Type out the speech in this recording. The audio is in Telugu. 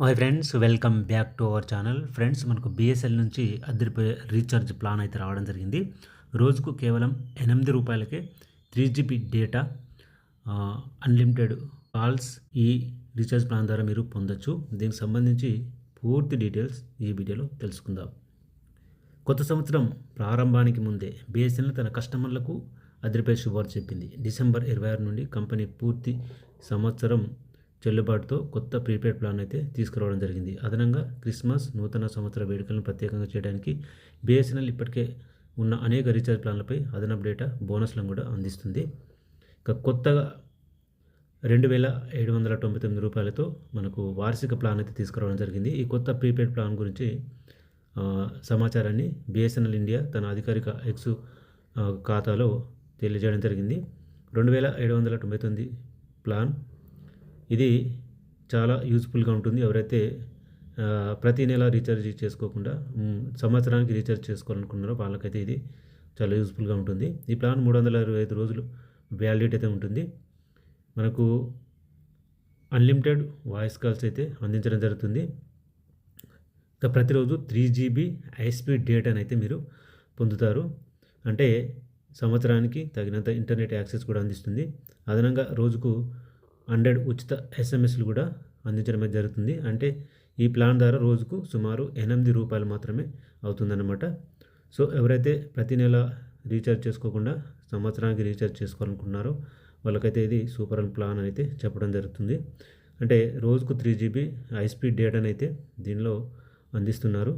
Hi friends welcome back to our channel. Friends మనకు బిఎస్ఎల్ నుంచి అద్దరిపోయే రీఛార్జ్ ప్లాన్ అయితే రావడం జరిగింది. రోజుకు కేవలం ఎనిమిది రూపాయలకే three GB data unlimited calls ఈ రీఛార్జ్ ప్లాన్ ద్వారా మీరు పొందొచ్చు. దీనికి సంబంధించి పూర్తి డీటెయిల్స్ ఈ వీడియోలో తెలుసుకుందాం. కొత్త సంవత్సరం ప్రారంభానికి ముందే బిఎస్ఎన్ఎల్ తన కస్టమర్లకు అద్దరిపై శుభార్త చెప్పింది. డిసెంబర్ ఇరవై ఆరు నుండి కంపెనీ పూర్తి సంవత్సరం చెల్లుబాటుతో కొత్త ప్రీపెయిడ్ ప్లాన్ అయితే తీసుకురావడం జరిగింది. అదనంగా క్రిస్మస్ నూతన సంవత్సర వేడుకలను ప్రత్యేకంగా చేయడానికి బిఎస్ఎన్ఎల్ ఇప్పటికే ఉన్న అనేక రీఛార్జ్ ప్లాన్లపై అదనపు డేటా బోనస్లను కూడా అందిస్తుంది. ఇక కొత్తగా రెండు వేల ఏడు వందల తొంభై తొమ్మిది రూపాయలతో మనకు వార్షిక ప్లాన్ అయితే తీసుకురావడం జరిగింది. ఈ కొత్త ప్రీపెయిడ్ ప్లాన్ గురించి సమాచారాన్ని బిఎస్ఎన్ఎల్ ఇండియా తన అధికారిక ఎక్స్ ఖాతాలో తెలియజేయడం జరిగింది. రెండు వేల ఏడు వందల తొంభై తొమ్మిది ప్లాన్ ఇది చాలా యూజ్ఫుల్గా ఉంటుంది. ఎవరైతే ప్రతి నెల రీఛార్జ్ చేసుకోకుండా సంవత్సరానికి రీఛార్జ్ చేసుకోవాలనుకున్నారో వాళ్ళకైతే ఇది చాలా యూజ్ఫుల్గా ఉంటుంది. ఈ ప్లాన్ మూడు వందల ఇరవై ఐదు రోజులు వ్యాలిడిటీ అయితే ఉంటుంది. మనకు అన్లిమిటెడ్ వాయిస్ కాల్స్ అయితే అందించడం జరుగుతుంది. ఇంకా ప్రతిరోజు త్రీ జీబీ హై స్పీడ్ డేటాని అయితే మీరు పొందుతారు. అంటే సంవత్సరానికి తగినంత ఇంటర్నెట్ యాక్సెస్ కూడా అందిస్తుంది. అదనంగా రోజుకు హండ్రెడ్ ఉచిత ఎస్ఎంఎస్లు కూడా అందించడం అయితే జరుగుతుంది. అంటే ఈ ప్లాన్ ద్వారా రోజుకు సుమారు ఎనిమిది రూపాయలు మాత్రమే అవుతుందన్నమాట. సో ఎవరైతే ప్రతి నెల రీఛార్జ్ చేసుకోకుండా సంవత్సరానికి రీఛార్జ్ చేసుకోవాలనుకున్నారో వాళ్ళకైతే ఇది సూపర్ అండ్ ప్లాన్ అయితే చెప్పడం జరుగుతుంది. అంటే రోజుకు త్రీ జీబీ హై స్పీడ్ డేటాను అయితే దీనిలో అందిస్తున్నారు.